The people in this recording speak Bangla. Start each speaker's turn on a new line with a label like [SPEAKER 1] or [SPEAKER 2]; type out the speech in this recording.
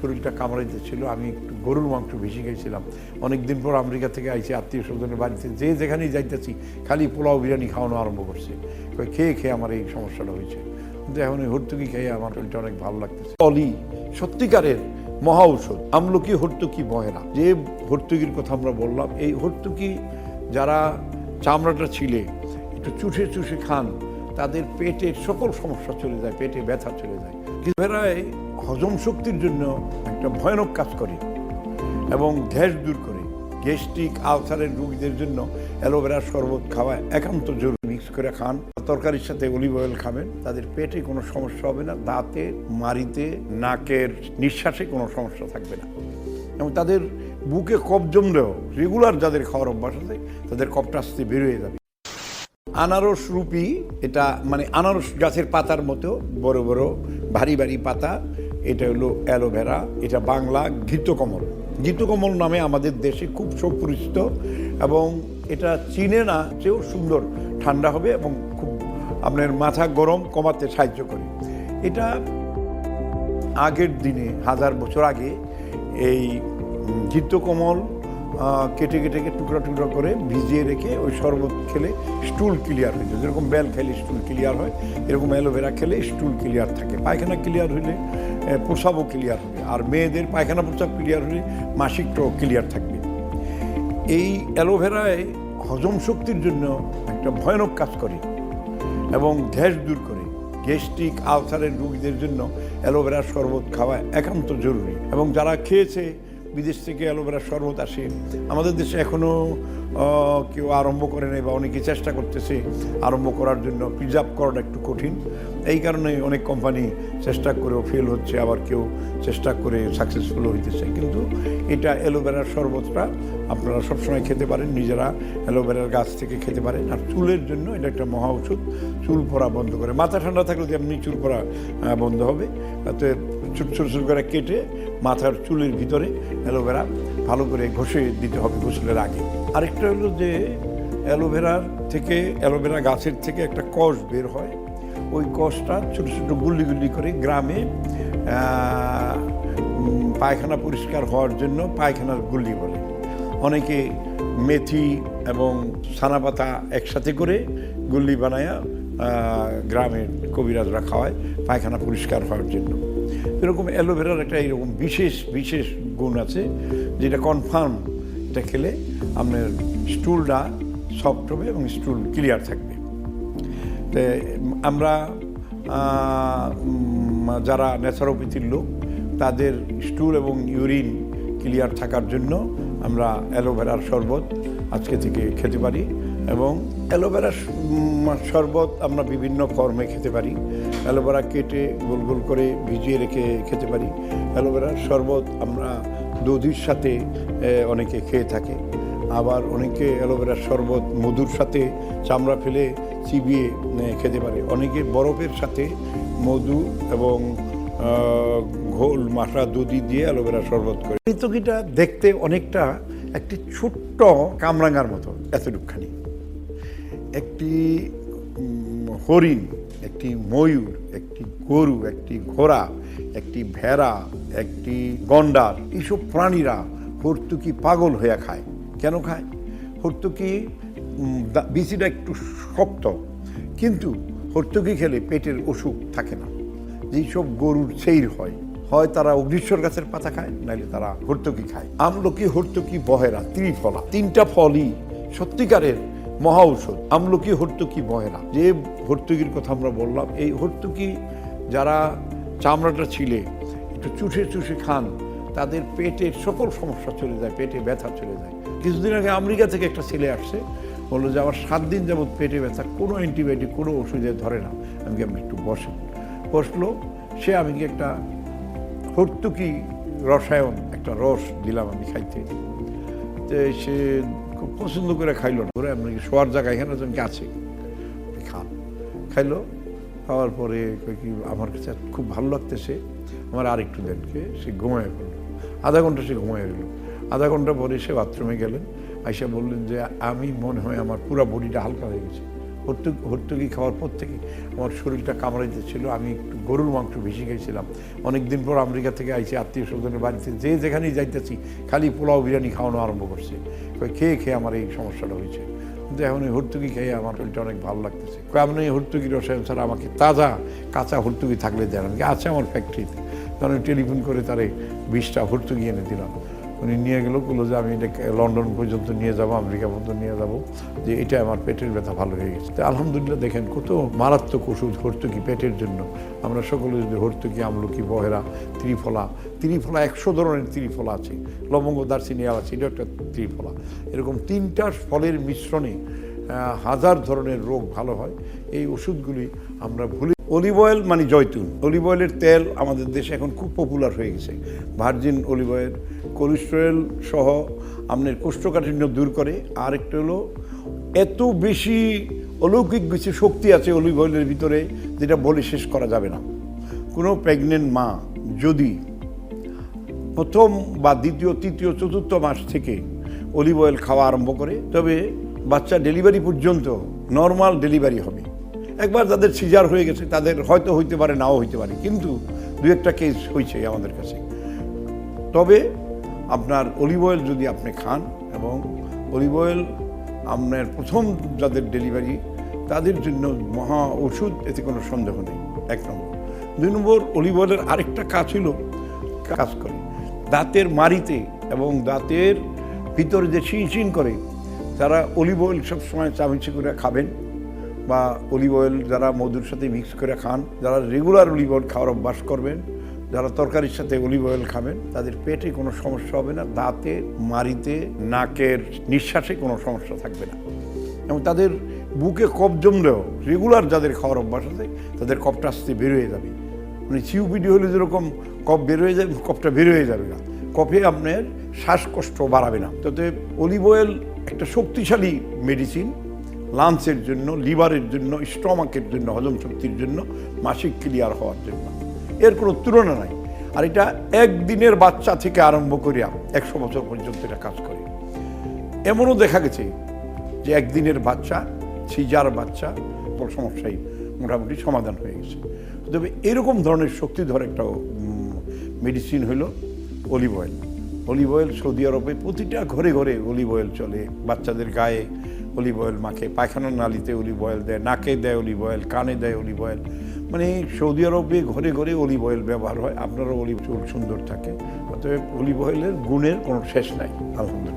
[SPEAKER 1] শরীরটা কামড়াইতেছিল আমি একটু গরুর মাংস বেশি খাইছিলাম অনেক দিন পর আমেরিকা থেকে আইছি আত্মীয় স্বজনের বাড়িতে যে যেখানেই যাইতেছি, খালি পোলাও বিরিয়ানি খাওয়ানো আরম্ভ করছে। খেয়ে খেয়ে আমার এই সমস্যাটা হয়েছে। কিন্তু এখন ওই হর্তুকি খেয়ে আমার শরীরটা অনেক ভালো লাগতেছে। অলি, সত্যিকারের মহা ঔষধ। আমলকি হর্তুকি বহেরা যে হর্তুকির কথা আমরা বললাম, এই হর্তুকি যারা চামড়াটা ছিলে, একটু চুষে চুষে খান, তাদের পেটের সকল সমস্যা চলে যায়, পেটে ব্যথা চলে যায়। অ্যালোভেরায় হজম শক্তির জন্য একটা ভয়ানক কাজ করে এবং গ্যাস দূর করে। গ্যাস্ট্রিক, আলসারের রোগীদের জন্য অ্যালোভেরার শরবত খাওয়া একান্ত জরুরি। মিক্স করে খান। তরকারির সাথে অলিভ অয়েল খাবেন। তাদের পেটে কোনো সমস্যা হবে না। দাঁতে মারিতে নাকের নিঃশ্বাসে কোনো সমস্যা থাকবে না। এবং তাদের বুকে কফ জমলেও রেগুলার যাদের খাওয়ার অভ্যাস আছে, তাদের কফটা আসতে বের হয়ে যাবে। আনারস রুপি, এটা মানে আনারস গাছের পাতার মতো বড় বড় ভারী ভারী পাতা এটা হলো অ্যালোভেরা, এটা বাংলা ঘৃতকমল। ঘৃতকমল নামে আমাদের দেশে খুব সুপরিচিত এবং এটা চিনে না চেয়েও সুন্দর, ঠান্ডা হবে এবং খুব আপনার মাথা গরম কমাতে সাহায্য করে। এটা আগের দিনে, হাজার বছর আগে এই ঘৃতকমল কেটে কেটে টুকরা টুকরা করে ভিজিয়ে রেখে ওই শরবত খেলে স্টুল ক্লিয়ার হয়ে যায়। যেরকম বেল খেলে স্টুল ক্লিয়ার হয়, এরকম অ্যালোভেরা খেলে স্টুল ক্লিয়ার থাকে। পায়খানা ক্লিয়ার হলে প্রসাবও ক্লিয়ার হবে আর মেয়েদের পায়খানা প্রসাব ক্লিয়ার হলে মাসিকটাও ক্লিয়ার থাকবে। এই অ্যালোভেরায় হজম শক্তির জন্য একটা ভয়ানক কাজ করে এবং গ্যাস দূর করে। গ্যাস্ট্রিক আলসারের রোগীদের জন্য অ্যালোভেরার শরবত খাওয়া একান্ত জরুরি। এবং যারা খেয়েছে বিদেশ থেকে অ্যালোভেরার শরবত আসে। আমাদের দেশে এখনও কেউ আরম্ভ করে নেই বা অনেকে চেষ্টা করতেছে আরম্ভ করার জন্য। প্রিজার্ভ করাটা একটু কঠিন। এই কারণে অনেক কোম্পানি চেষ্টা করেও ফেল হচ্ছে আবার কেউ চেষ্টা করে সাকসেসফুল হইতেছে। কিন্তু এটা অ্যালোভেরার শরবতটা আপনারা সবসময় খেতে পারেন নিজেরা অ্যালোভেরার গাছ থেকে খেতে পারেন। আর চুলের জন্য এটা একটা মহা ওষুধ চুল পড়া বন্ধ করে। মাথা ঠান্ডা থাকলে যে এমনি চুল আহ, বন্ধ হবে। তাতে ছোট ছোট ছোট করে কেটে মাথার চুলের ভিতরে অ্যালোভেরা ভালো করে ঘষে দিতে হবে গোসলের আগে। আরেকটা হলো যে অ্যালোভেরার থেকে, অ্যালোভেরা গাছের থেকে একটা কষ বের হয়। ওই কষটা ছোট ছোট গুল্লি গুল্লি করে গ্রামে পায়খানা পরিষ্কার হওয়ার জন্য পায়খানার গুল্লি বলে। অনেকে মেথি এবং ছানা পাতা একসাথে করে গুল্লি বানায়া গ্রামের কবিরাজরা খাওয়ায় পায়খানা পরিষ্কার হওয়ার জন্য। এরকম অ্যালোভেরার একটা এরকম বিশেষ বিশেষ গুণ আছে, যেটা কনফার্ম এটা খেলে আপনার স্টুলটা সফট হবে এবং স্টুল ক্লিয়ার থাকবে। আমরা যারা ন্যাচারোপ্যাথির লোক, তাদের স্টুল এবং ইউরিন ক্লিয়ার থাকার জন্য আমরা অ্যালোভেরার শরবত আজকে থেকে খেতে পারি। এবং অ্যালোভেরার শরবত আমরা বিভিন্ন ফর্মে খেতে পারি। অ্যালোভেরা কেটে গোল গোল করে ভিজিয়ে রেখে খেতে পারি। অ্যালোভেরার শরবত আমরা দধির সাথে অনেকে খেয়ে থাকে। আবার অনেকে অ্যালোভেরার শরবত মধুর সাথে চামড়া ফেলে চিবিয়ে খেতে পারে। অনেকে বরফের সাথে মধু এবং ঘোল মাঠা দধি দিয়ে অ্যালোভেরা শরবত করে। নিতকিটা দেখতে অনেকটা একটি ছোট্ট কামরাঙ্গার মতো, এতটুকখানি। একটি হরিণ, একটি ময়ূর, একটি গরু, একটি ঘোড়া, একটি ভেড়া, একটি গন্ডার এইসব প্রাণীরা হর্তুকি পাগল হয়ে খায়। কেন খায়? হর্তুকি বিচিটা একটু শক্ত, কিন্তু হর্তুকি খেলে পেটের অসুখ থাকে না। যেসব গরুর সেইর হয় হয় তারা অগ্নিশ্বর গাছের পাতা খায় নাহলে তারা হর্তুকি খায়। আমলকি হর্তুকি বহেরা, ত্রিফলা, তিনটা ফলই সত্যিকারের মহা ঔষধ। আমলকি হর্তুকি বহেরা যে হর্তুকির কথা আমরা বললাম, এই হর্তুকি যারা চামড়াটা ছিলে, একটু চুষে চুষে খান, তাদের পেটের সকল সমস্যা চলে যায়, পেটে ব্যথা চলে যায়। কিছুদিন আগে আমেরিকা থেকে একটা ছেলে আসছে, বলল যে, আমার সাত দিন যাবৎ পেটে ব্যথা, কোনো অ্যান্টিবায়োটিক, কোনো ওষুধে ধরে না। আমি আপনি একটু বসেন? বসল, সে আমি একটা হর্তুকি রসায়ন, একটা রস দিলাম আমি খাইতে। সে খুব পছন্দ করে খাইল না। ওরা আপনাকে শোয়ার জায়গা এখানে একজন আছে খান খাইলো, খাওয়ার পরে কি, আমার কাছে খুব ভালো লাগতেছে। আমার আরেকটু দেনকে, সে ঘুমায় পড়ল আধা ঘণ্টা সে ঘুমায় গেল। আধা ঘণ্টা পরে সে বাথরুমে গেলেন, আইসা বললেন যে, আমি মনে হয় আমার পুরা বডিটা হালকা হয়ে গেছে। হর্তুকি হর্তুকি খাওয়ার পর থেকে আমার শরীরটা কামড়াইতে ছিল। আমি একটু গরুর মাংস বেশি খেয়েছিলাম। অনেকদিন পর আমেরিকা থেকে আইছি আত্মীয় স্বজনের বাড়িতে। যে যেখানেই যাইতেছি, খালি পোলাও বিরিয়ানি খাওয়ানো আরম্ভ করছে। খেয়ে খেয়ে আমার এই সমস্যাটা হয়েছে। কিন্তু এখন এই হর্তুকি খেয়ে আমার শরীরটা অনেক ভালো লাগতেছে। আপনি এই হর্তুকি রসায়ন ছাড়া আমাকে তাজা কাঁচা হর্তুকি থাকলে দেন। আছে আমার ফ্যাক্টরিতে তখন টেলিফোন করে তারে বিশটা হর্তুকি এনে দিলাম। উনি নিয়ে গেল, বলল যে আমি এটা লন্ডন পর্যন্ত নিয়ে যাব, আমেরিকা পর্যন্ত নিয়ে যাব, যে এটা আমার পেটের ব্যথা, ভালো হয়ে গেছে। তো আলহামদুলিল্লাহ, দেখেন কত মারাত্মক ওষুধ হর্তুকি পেটের জন্য। আমরা সকলে যদি হর্তুকি আমলকি, বহেরা, ত্রিফলা ত্রিফলা একশো ধরনের ত্রিফলা আছে, লবঙ্গ, দার্চিনি আছে এটা একটা ত্রিফলা। এরকম তিনটা ফলের মিশ্রণে হাজার ধরনের রোগ ভালো হয়, এই ওষুধগুলি আমরা ভুলে অলিভ অয়েল মানে জয়তুন। অলিভ অয়েলের তেল আমাদের দেশে এখন খুব পপুলার হয়ে গেছে। ভার্জিন অলিভ অয়েল কোলেস্টেরল সহ আপনার কোষ্ঠকাঠিন্য দূর করে। আর একটা হলো, এত বেশি অলৌকিক কিছু শক্তি আছে অলিভ অয়েলের ভিতরে, যেটা বলে শেষ করা যাবে না। কোনো প্রেগনেন্ট মা যদি প্রথম বা দ্বিতীয়, তৃতীয়, চতুর্থ মাস থেকে অলিভ অয়েল খাওয়া আরম্ভ করে, তবে বাচ্চা ডেলিভারি পর্যন্ত নর্মাল ডেলিভারি হবে। একবার যাদের সিজার হয়ে গেছে, তাদের হয়তো হইতে পারে, নাও হইতে পারে, কিন্তু দু একটা কেস হয়েছে আমাদের কাছে। তবে আপনার অলিভ অয়েল যদি আপনি খান এবং অলিভ অয়েল আপনার প্রথম যাদের ডেলিভারি তাদের জন্য মহা ওষুধ, এতে কোনো সন্দেহ নেই, এক নম্বর। দুই নম্বর অলিভ অয়েলের আরেকটা কাজ হলো কাজ করে। দাঁতের মারিতে এবং দাঁতের ভিতরে যে চিন করে তারা অলিভ অয়েল সবসময় চামিচি করে খাবেন বা অলিভ অয়েল যারা মধুর সাথে মিক্স করে খান, যারা রেগুলার অলিভ অয়েল খাওয়ার অভ্যাস করবেন, যারা তরকারির সাথে অলিভ অয়েল খাবেন, তাদের পেটে কোনো সমস্যা হবে না, দাঁতে মারিতে নাকের নিঃশ্বাসে কোনো সমস্যা থাকবে না। এবং তাদের বুকে কফ জমলেও রেগুলার যাদের খাওয়ার অভ্যাস আছে, তাদের আসতে বের হয়ে যাবে। মানে সিউপিডি হলে যেরকম বের হয়ে যাবে বের হয়ে যাবে না। কফে আপনার শ্বাসকষ্ট বাড়াবে না। তাতে অলিভ অয়েল একটা শক্তিশালী মেডিসিন লাঞ্চের জন্য লিভারের জন্য স্টমাকের জন্য, হজম শক্তির জন্য মাসিক ক্লিয়ার হওয়ার জন্য। এর কোনো তুলনা নাই। আর এটা একদিনের বাচ্চা থেকে আরম্ভ করিয়া একশো বছর পর্যন্ত এটা কাজ করে। এমনও দেখা গেছে যে একদিনের বাচ্চা, সিজার বাচ্চা বড় সমস্যাই মোটামুটি সমাধান হয়ে গেছে। তবে এরকম ধরনের শক্তিধর একটা মেডিসিন হলো olive oil olive oil Saudi আরবে প্রতিটা ঘরে ঘরে অলিভ অয়েল চলে। বাচ্চাদের গায়ে অলিভ অয়েল মাখে, পায়খানার নালিতে অলিভ অয়েল দেয়, নাকে দেয় অলিভ অয়েল কানে দেয় অলিভ অয়েল মানে সৌদি আরবে ঘরে ঘরে অলিভ অয়েল ব্যবহার হয়, আপনারও অলিভ চুল সুন্দর থাকে, অতএব অলিভ অয়েলের গুণের কোনো শেষ নাই, আলহামদুলিল্লাহ।